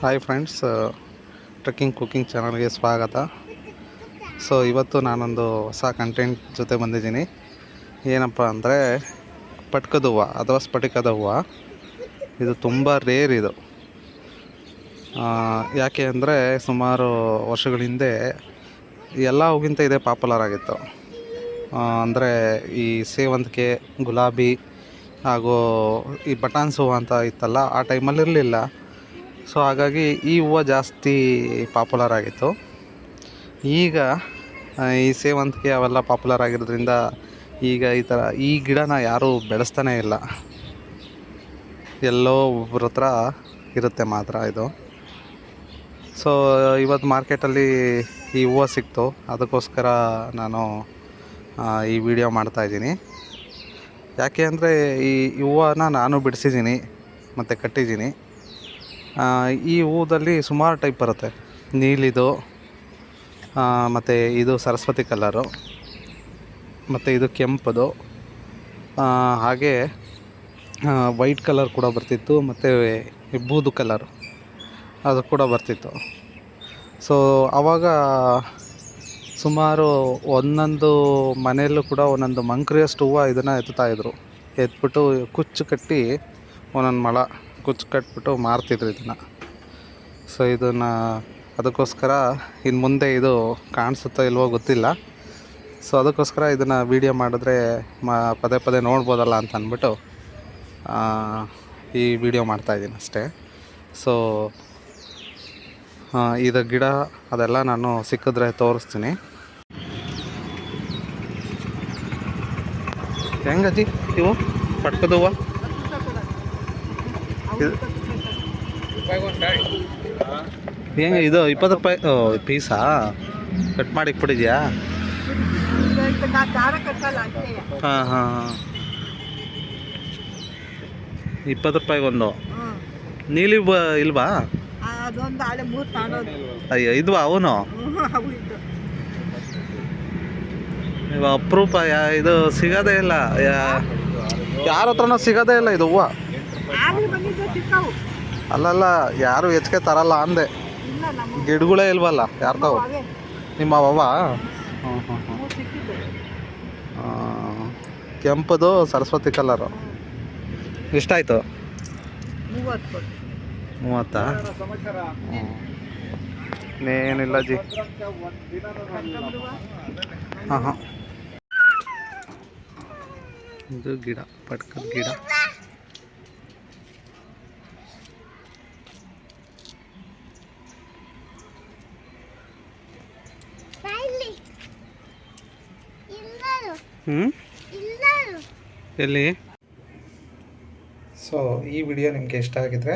Hi friends trekking cooking ಚಾನಲ್ಗೆ ಸ್ವಾಗತ. So ಇವತ್ತು ನಾನೊಂದು ಹೊಸ ಕಂಟೆಂಟ್ ಜೊತೆ ಬಂದಿದ್ದೀನಿ. ಏನಪ್ಪ ಅಂದರೆ, ಪಟ್ಕದ ಹೂವು, ಅಥವಾ ಸ್ಫಟಿಕದ ಹೂವು. ಇದು ತುಂಬ ರೇರ್ ಇದು. ಯಾಕೆ ಅಂದರೆ, ಸುಮಾರು ವರ್ಷಗಳ ಹಿಂದೆ ಎಲ್ಲ ಹೂಗಿಂತ ಇದೇ ಪಾಪ್ಯುಲರ್ ಆಗಿತ್ತು ಅಂದರೆ ಈ ಸೇವಂತಿಗೆ, ಗುಲಾಬಿ, ಹಾಗೂ ಈ ಬಟಾನ್ಸ್ ಹೂವು ಅಂತ ಇತ್ತಲ್ಲ, ಆ ಟೈಮಲ್ಲಿ ಇರಲಿಲ್ಲ ಸೊ ಹಾಗಾಗಿ ಈ ಹೂವು ಜಾಸ್ತಿ ಪಾಪ್ಯುಲರ್ ಆಗಿತ್ತು. ಈಗ ಈ ಸೇವಂತಿಗೆ ಅವೆಲ್ಲ ಪಾಪ್ಯುಲರ್ ಆಗಿರೋದ್ರಿಂದ ಈಗ ಈ ಥರ, ಈ ಗಿಡನ ಯಾರೂ ಬೆಳೆಸ್ತಾನೇ ಇಲ್ಲ. ಎಲ್ಲೋ ಒಬ್ಬರ ಹತ್ರ ಇರುತ್ತೆ ಮಾತ್ರ ಇದು. ಸೊ ಇವತ್ತು ಮಾರ್ಕೆಟಲ್ಲಿ ಈ ಹೂವು ಸಿಕ್ತು. ಅದಕ್ಕೋಸ್ಕರ ನಾನು ಈ ವಿಡಿಯೋ ಮಾಡ್ತಾಯಿದ್ದೀನಿ ಯಾಕೆ ಅಂದರೆ ಈ ಹೂವನ್ನ ನಾನು ಬಿಡಿಸಿದ್ದೀನಿ, ಮತ್ತು ಕಟ್ಟಿದ್ದೀನಿ. ಈ ಹೂದಲ್ಲಿ ಸುಮಾರು ಟೈಪ್ ಬರುತ್ತೆ. ನೀಲಿದು ಮತ್ತು ಇದು ಸರಸ್ವತಿ ಕಲರು, ಮತ್ತು ಇದು ಕೆಂಪದು ಹಾಗೆ ವೈಟ್ ಕಲರ್ ಕೂಡ ಬರ್ತಿತ್ತು, ಮತ್ತು ಬೂದು ಕಲರ್ ಅದು ಕೂಡ ಬರ್ತಿತ್ತು. ಸೊ ಆವಾಗ ಸುಮಾರು ಒಂದೊಂದು ಮನೆಯಲ್ಲೂ ಕೂಡ ಒಂದೊಂದು ಮಂಕ್ರಿಯಷ್ಟು ಹೂವು ಇದನ್ನು ಎತ್ತುತ್ತಾಯಿದ್ರು ಎತ್ಬಿಟ್ಟು ಕುಚ್ಚು ಕಟ್ಟಿ ಒಂದೊಂದು ಮೊಳ. ಕುಚ್ಚು ಕಟ್ಬಿಟ್ಟು ಮಾರ್ತಿದ್ರು ಇದನ್ನು. ಸೊ ಇದನ್ನು ಅದಕ್ಕೋಸ್ಕರ ಇನ್ನು ಮುಂದೆ ಇದು ಕಾಣಿಸುತ್ತೋ ಇಲ್ವೋ ಗೊತ್ತಿಲ್ಲ. ಸೊ ಅದಕ್ಕೋಸ್ಕರ ಇದನ್ನು ವೀಡಿಯೋ ಮಾಡಿದ್ರೆ ಮ, ಪದೇ ಪದೇ ನೋಡ್ಬೋದಲ್ಲ ಅಂತ ಅಂದ್ಬಿಟ್ಟು ಈ ವಿಡಿಯೋ ಮಾಡ್ತಾಯಿದ್ದೀನಿ ಅಷ್ಟೇ. ಸೊ ಇದು ಗಿಡ ಅದೆಲ್ಲ ನಾನು ಸಿಕ್ಕಿದ್ರೆ ತೋರಿಸ್ತೀನಿ. ಹೆಂಗಜ್ಜಿ ಇವು? ಪಟ್ಕದ ಹೂವು? ಇದು ಹೆಂಗೆ ಇದು ಇಪ್ಪತ್ತು ರೂಪಾಯಿ? ಪೀಸಾ? ಕಟ್ ಮಾಡಿ ಇಟ್ಬಿಟ್ಟಿದ್ಯಾ? ಹಾಂ ಹಾಂ ಹಾಂ. ಇಪ್ಪತ್ತು ರೂಪಾಯಿಗೊಂದು ನೀಲಿ ಬ, ಇಲ್ವಾ? ಅಯ್ಯೋ, ಇದ್ವಾ ಅವನು? ಇವಾಗ ಅಪರೂಪ, ಯಾ, ಇದು ಸಿಗೋದೇ ಇಲ್ಲ. ಯಾರ ಹತ್ರನೂ ಸಿಗೋದೇ ಇಲ್ಲ ಇದು ಹೂವು. ಅಲ್ಲಲ್ಲ, ಯಾರು ಹೆಚ್ಚಿಗೆ ತರಲ್ಲ ಅಂದೆ. ಗಿಡಗಳೇ ಇಲ್ವಲ್ಲ ಯಾರು ತಾವು ನಿಮ್ಮ ಅವ್ವ? ಹ್ಞೂ ಕೆಂಪದು ಸರಸ್ವತಿ ಕಲರು. ಎಷ್ಟಾಯಿತು? ಮೂವತ್ತಾ? ಇನ್ನೇನಿಲ್ಲ ಜಿ. ಹಾಂ ಹಾಂ ಇದು ಗಿಡ, ಪಟ್ಕದ ಗಿಡ. ಹ್ಞೂ ಎಲ್ಲಿ? ಸೊ ಈ ವಿಡಿಯೋ ನಿಮಗೆ ಇಷ್ಟ ಆಗಿದ್ರೆ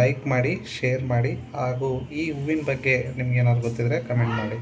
ಲೈಕ್ ಮಾಡಿ ಶೇರ್ ಮಾಡಿ, ಹಾಗೂ ಈ ಹೂವಿನ ಬಗ್ಗೆ ನಿಮ್ಗೆ ಏನಾದ್ರು ಗೊತ್ತಿದ್ರೆ ಕಮೆಂಟ್ ಮಾಡಿ.